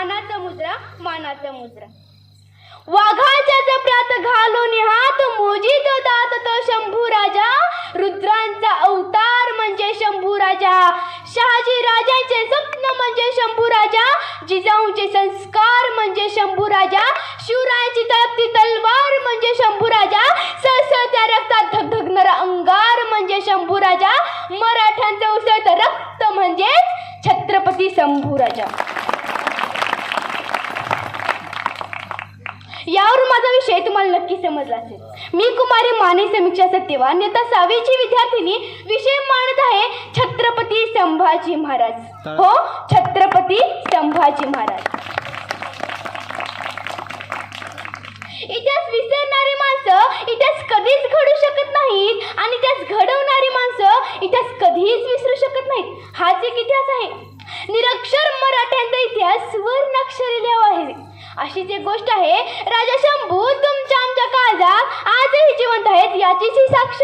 मानाचा मुद्रा मानाचा मुद्रा वाघाच्या जपरात घालून हात मोजित दात तो शंभू राजा. रुद्रांचा अवतार म्हणजे शंभू राजा. शहाजी राजांचे स्वप्न म्हणजे शंभू राजा. जिजाऊंचे संस्कार म्हणजे शंभू राजा. शिवरायांची तळपती तलवार म्हणजे शंभू राजा. सळसळत्या रक्तात धगधगणारा अंगार म्हणजे शंभू राजा. मराठ्यांचं उसळतं रक्त म्हणजे छत्रपती शंभू राजा. यावर माझा विषय तुम्हाला नक्की समजला असेल. मी कुमारी माने समीक्षा सत्यवान नेता सहावीची विद्यार्थिनी विषय मांडत आहे छत्रपती संभाजी महाराज. हो छत्रपती संभाजी महाराज. इतिहास विसरणारी माणसं इतिहास कधीच घडू शकत नाहीत आणि इतिहास घडवणारी माणसं इतिहास कधीच विसरू शकत नाहीत. हाच एक इतिहास आहे. निरक्षर मराठ्यांचा इतिहास सुवर्णाक्षरी लिहावा आहे. अशीच एक गोष्ट आहे राजा शंभू तुमच्या आमच्या काळजात आजही जिवंत आहेत याचीच ही साक्ष.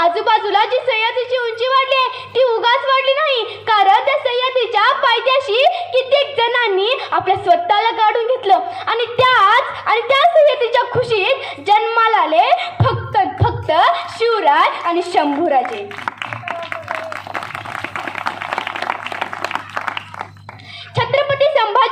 आजूबाजूला जी सह्याद्रीची उंची वाढली आहे ती उगाच वाढली नाही. कारण त्या सह्याद्रीच्या पायथ्याशी कित्येक जणांनी आपल्या स्वतःला गाडून घेतलं. आणि त्याच आणि त्या सह्याद्रीच्या खुशीत जन्माला आले फक्त फक्त शिवराय आणि शंभूराजे.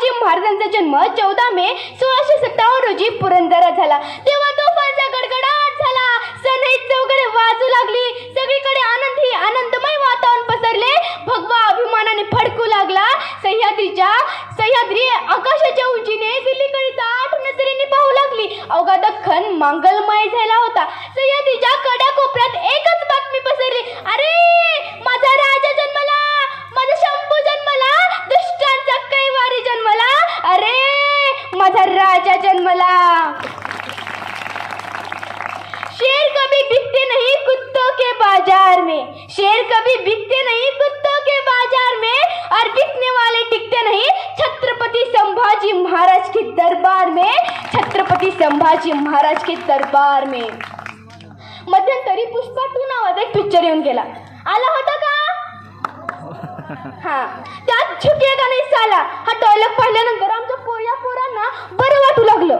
शिवाजी महाराजांचा जन्म चौदा मे सोळाशे सत्तावन्न रोजी पुरंदरात झाला. तेव्हा तोफांचा गडगडाट झाला सनईत चौघडे वाजू लागली सगळीकडे आनंदी आनंदमय वातावरण पसरले भगवा अभिमानाने फडकू लागला सह्याद्रीच्या सह्याद्री आकाशाच्या उंचीने दिल्लीकडे ताठ नजरेने पाहू लागली अवघा दख्खन मांगलमय झाला होता सह्याद्रीच्या कडा कोपऱ्यात एकच बातमी पसरली अरे माझा राजा जन्मला माझा शंभू जन्मला दुष्टांचा कैवारी जन्मला अरे माझा राजा जन्मला शेर कभी बिकते नहीं कुत्तों के बाजार में शेर कभी बिकते नहीं कुत्तों के बाजार में और बिकने वाले टिकते नहीं छत्रपति संभाजी महाराज के दरबार में छत्रपति संभाजी महाराज के दरबार में. मध्यंतरी पुष्पा टू नावाचा एक पिक्चर येऊन गेला. आला होता का? हा. त्यात झुके का नाही साला हा डायलॉग पाहिल्यानंतर आमच्या पोया पोरांना बरं वाटू लागलं.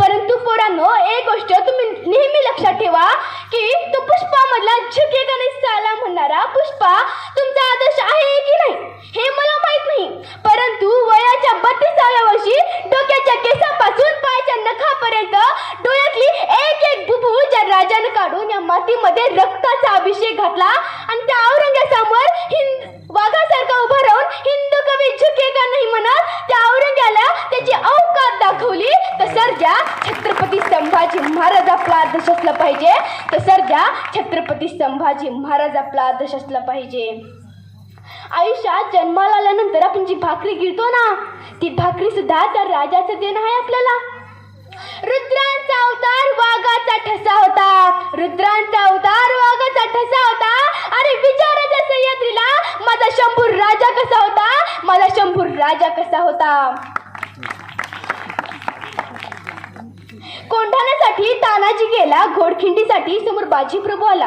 परंतु पोरांनो एक गोष्ट तुम्ही नेहमी लक्षात ठेवा की तो पुष्पामधला झुके गणेश चाला म्हणणारा पुष्पा तुमचा आदर्श आहे की नाही हे मला माहीत नाही. परंतु वयाच्या बत्तीसाव्या वर्षी डोक्याच्या केसापासून पायाच्या नखापर्यंत डोळ्यातली एक एक बुबू ज्या राजानं काढून या मातीमध्ये रक्ताचा अभिषेक घातला आणि त्या औरंगासमोर हिंद वाघासारखा उभा राहून हिंदू कवी झुके का नाही म्हणत त्या दाखवली तर सर्जा छत्रपती संभाजी महाराज आपला आदर्श असला पाहिजे तर सर्जा छत्रपती संभाजी महाराज आपला आदर्श असला पाहिजे. आयुष्यात जन्माला आल्यानंतर आपण जी भाकरी गिळतो ना ती भाकरी सुद्धा त्या राजाचं देणं आहे आपल्याला. रुद्रांचा अवतार वाघाचा ठसा होता. रुद्रांचा अवतार वाघाचा ठसा होता. अरे विचाराच्या सह्याद्रीला माझा शंभूर राजा कसा होता? माझा शंभूर राजा कसा होता? कोंढाण्यासाठी तानाजी गेला घोडखिंडीसाठी समोर बाजीप्रभू आला.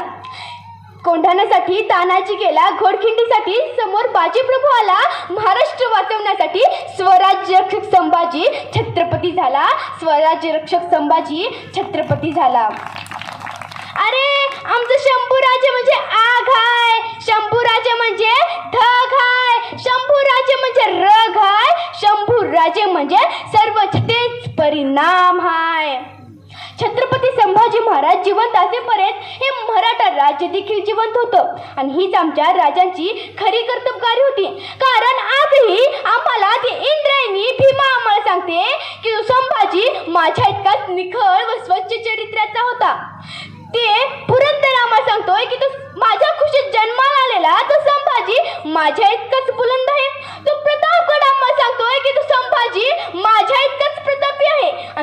कोंढाण्यासाठी तानाजी गेला घोडखिंडीसाठी समोर बाजीप्रभू आला. महाराष्ट्र वाचवण्यासाठी स्वराज्य रक्षक संभाजी छत्रपती झाला. स्वराज्य रक्षक संभाजी छत्रपती झाला. अरे आमचं शंभू राजे म्हणजे आग आहे शंभूराजे म्हणजे ढग आहे शंभूराजे म्हणजे रग आहे शंभूराजे म्हणजे सर्व तेच परिणाम हाय. छत्रपती संभाजी महाराज जिवंत असेपर्यंत हे मराठा राज्य देखील जिवंत होतं. आणि हीच आमच्या राजांची खरी कर्तबगारी होती. कारण आजही आम्हाला ती इंद्रायणी भीमा आम्हाला सांगते की संभाजी माझ्या इतकाच निखळ व स्वच्छ चरित्राचा होता. ते पुरंदर आम्हाला सांगतोय की तो माझ्या खुशीत जन्माला आलेला तो संभाजी माझ्या इतकाच बुलंद आहे. तो प्रतापगड आम्हाला सांगतोय की तो संभाजी माझ्या इतका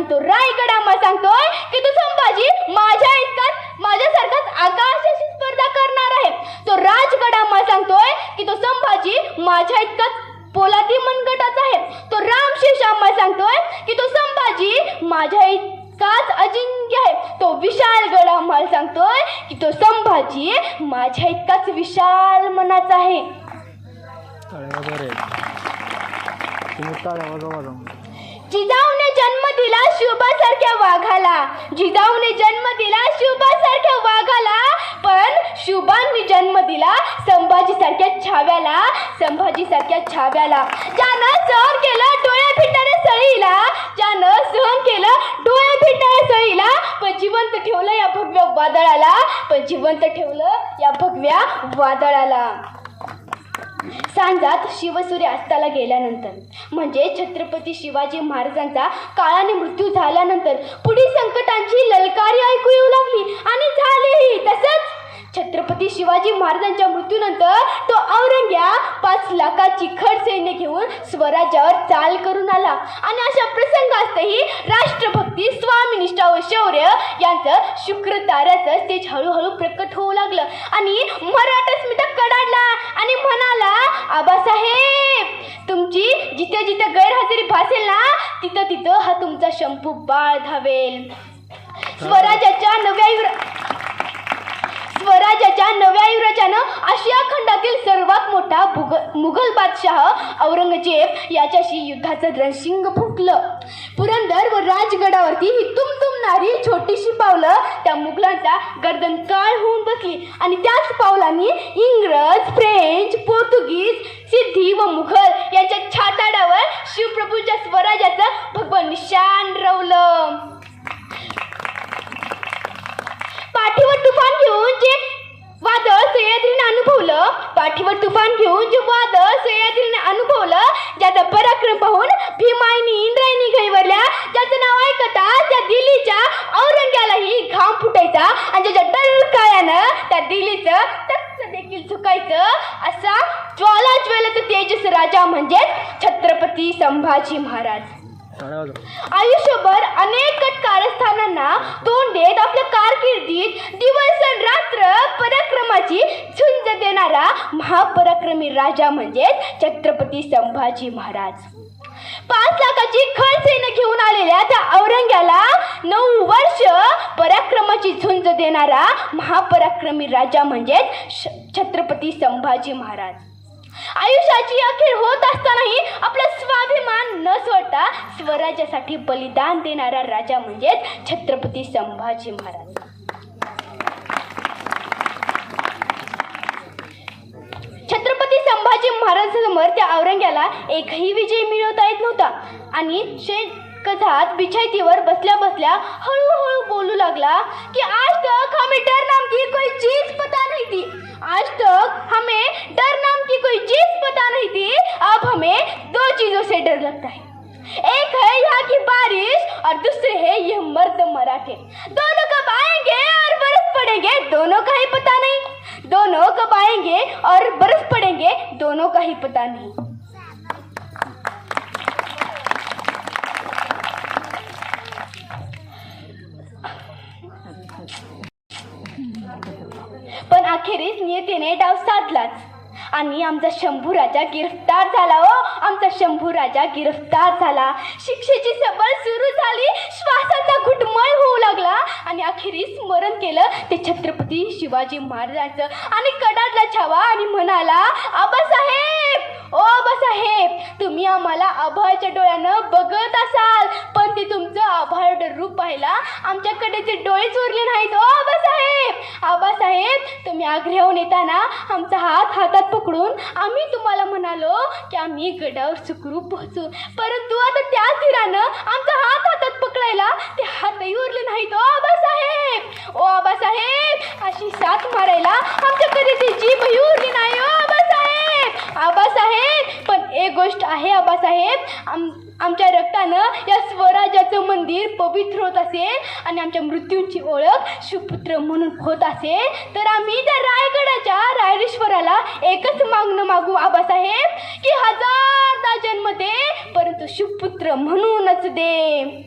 आणि तो रायगड आम्हाला सांगतोय की तो संभाजी माझ्या इतकाच माझ्यासारखाच आकाशाशी स्पर्धा करणार आहे तो राजगड आम्हाला सांगतोय की तो संभाजी माझ्या इतकाच पोलादी मनगटाचा आहे तो रामशेष आम्हाला सांगतोय की तो संभाजी माझ्या इतकाच अजिंक्य आहे तो विशालगड आम्हाला सांगतोय की तो संभाजी माझ्या इतकाच विशाल मनाचा आहे. जिजाऊने जन्म दिला शुभासारख्या वाघाला. जिजाऊने जन्म दिला शुभासारख्या वाघाला पण शुभांनी जन्म दिला संभाजीसारख्या छाव्याला संभाजीसारख्या छाव्याला. ज्यानं सहन केलं डोळ्या फिटणाऱ्या सळीला ज्यानं सहन केलं डोळ्या फिटणाऱ्या सळीला पण जिवंत ठेवलं या भगव्या वादळाला पण जिवंत ठेवलं या भगव्या वादळाला. सांजात शिवसूर्य अस्ताला गेल्यानंतर. म्हणजे छत्रपती शिवाजी महाराजांचा काळाने मृत्यू झाल्यानंतर पुढील संकटांची ललकारी ऐकू येऊ लागली आणि झालेही तसंच छत्रपती शिवाजी महाराजांच्या मृत्यूनंतर तो औरंग्या पाच लाखाची खड सैन्य घेऊन स्वराज्यावर चाल करून आला. आणि अशा प्रसंगातही राष्ट्रभक्ती स्वामीनिष्ठा व शौर्य यांचं शुक्र ताऱ्याचं तेज हळूहळू प्रकट होऊ लागलं. आणि मराठा स्मिता कडाडला आणि म्हणाला आबासाहेब तुमची जिथे जिथे गैरहजेरी भासेल ना तिथं तिथं हा तुमचा शंभू बाळ धावेल. स्वराज्याच्या नव्या स्वराज्याच्या नव्या युवराजानं आशिया खंडातील सर्वात मोठा भुग मुघल बादशाह औरंगजेब याच्याशी युद्धाचं रणशिंग फुटलं पुरंदर व राजगडावरती ही तुमतुमणारी छोटीशी पावलं त्या मुघलांचा गर्दन काळ होऊन बसली. आणि त्याच पावलांनी इंग्रज फ्रेंच पोर्तुगीज सिद्धी व मुघल यांच्या छाताडावर शिवप्रभूच्या स्वराज्याचं भगवान निशान रवलं. तुफान घेऊन जे वादळ सह्याद्रीने अनुभवलं पाठीवर तुफान घेऊन जे वादळ सह्याद्रीने अनुभवलं ज्याचा पराक्रम पाहून भीमाईनी इंद्रायणी गैवरल्या ज्याचं नाव ऐकता त्या दिल्लीच्या औरंग्यालाही घाम फुटायचा आणि ज्याच्या टलकायानं त्या दिल्लीचं तख्त देखील झुकायचं असा ज्वाला ज्वलत तेजस राजा म्हणजे छत्रपती संभाजी महाराज. आयुष्यभर अनेक कारस्थानांना तोंड देत आपल्या कारकिर्दीत महापराक्रमी राजा म्हणजेच छत्रपती संभाजी महाराज. पाच लाखाची खळ सेना घेऊन आलेल्या त्या औरंग्याला नऊ वर्ष पराक्रमाची झुंज देणारा महापराक्रमी राजा म्हणजेच श- छत्रपती संभाजी महाराज. आयुष्याची अखेर होत असतानाही आपला स्वाभिमान न सोडता स्वराज्यासाठी बलिदान देणारा राजा म्हणजेच छत्रपती संभाजी महाराज. शिवाजी संभाजी महाराजांसमोर त्या औरंग्याला एकही विजय मिळवता येत नव्हता. आणि शेणकजात बिछायतीवर बसल्या बसल्या हळूहळू बोलू लागला की आज तक हमें डर नाम की कोई चीज पता नहीं थी आज तक हमें डर नाम की कोई चीज पता नहीं थी अब हमें दो चीजों से डर लगता है. एक है यहाँ की बारिश और दूसरे है यह मर्द मराठे. दोनों कब आएंगे और बरस पड़ेंगे दोनों का ही पता नहीं. दोनों कब आएंगे और बर्फ पड़ेंगे दोनों का ही पता नहीं। पण अखेरीस नियतीने डाव साधलाच. आणि आमचा शंभू राजा गिरफ्तार झाला हो. आमचा शंभू राजा गिरफ्तार झाला. शिक्षेची सबळ सुरू झाली. श्वासाचा घुटमळ होऊ लागला आणि अखेरीस स्मरण केलं ते छत्रपती शिवाजी महाराजांचं. आणि कडाडला छावा आणि म्हणाला आबासाहेब ओ आबासाहेब तुम्ही आम्हाला आभाळच्या डोळ्यानं बघत असाल. पण तुमचं आभाळ रूप पाहिला. आमच्याकडे ते डोळे चोरले नाहीत. ओ आबासाहेब! आबासाहेब तुम्ही आग्र्याहून येताना आमचा हात हातात पकडून आम्ही तुम्हाला म्हणालो की आम्ही गडावर सुखरूप पोहोचू परंतु आता त्याच धीरानं आमचा हात हातात पकडायला ते हातही उरले नाहीत. ओ आबासाहेब! ओ आबासाहेब! अशी साथ मारायला आमच्याकडे ते जीभही उरली नाही. ओ आबासाहेब! आबासाहेब! पण एक गोष्ट आहे आबासाहेब. आम आमच्या रक्तानं या स्वराज्याचं मंदिर पवित्र होत असेल आणि आमच्या मृत्यूंची ओळख सुपुत्र म्हणून होत असेल तर आम्ही त्या रायगडाच्या रायरेश्वराला एकच मागणं मागू आबासाहेब की हजारदा जन्म दे परंतु सुपुत्र म्हणूनच दे.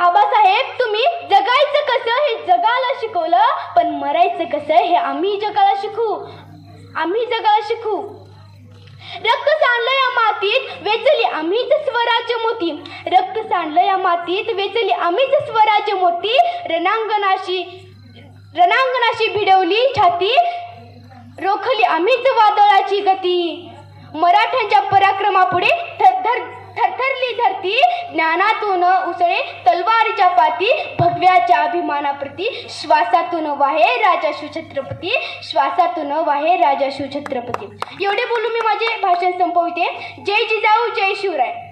आबासाहेब तुम्ही जगायचं कसं हे जगाला शिकवलं पण मरायचं कसं हे आम्ही जगाला शिकू? आम्ही जगाला शिकू. रक्त सांडलं या मातीत वेचली आम्हीच स्वराज्य मोती. रक्त सांडलं या मातीत वेचली आम्हीच स्वराज्य मोती. रणांगणाशी रणांगणाशी भिडवली छाती. रोखली आम्हीच वादळाची गती. मराठ्यांच्या पराक्रमापुढे थरथर थरथरली धरती ज्ञानातून उसळे तलवारीच्या पाती भगव्याच्या अभिमानाप्रती श्वासातून वाहे राजा शिवछत्रपती श्वासातून वाहे राजा शिवछत्रपती एवढे बोलून मी माझे भाषण संपविते. जय जिजाऊ जय शिवराय.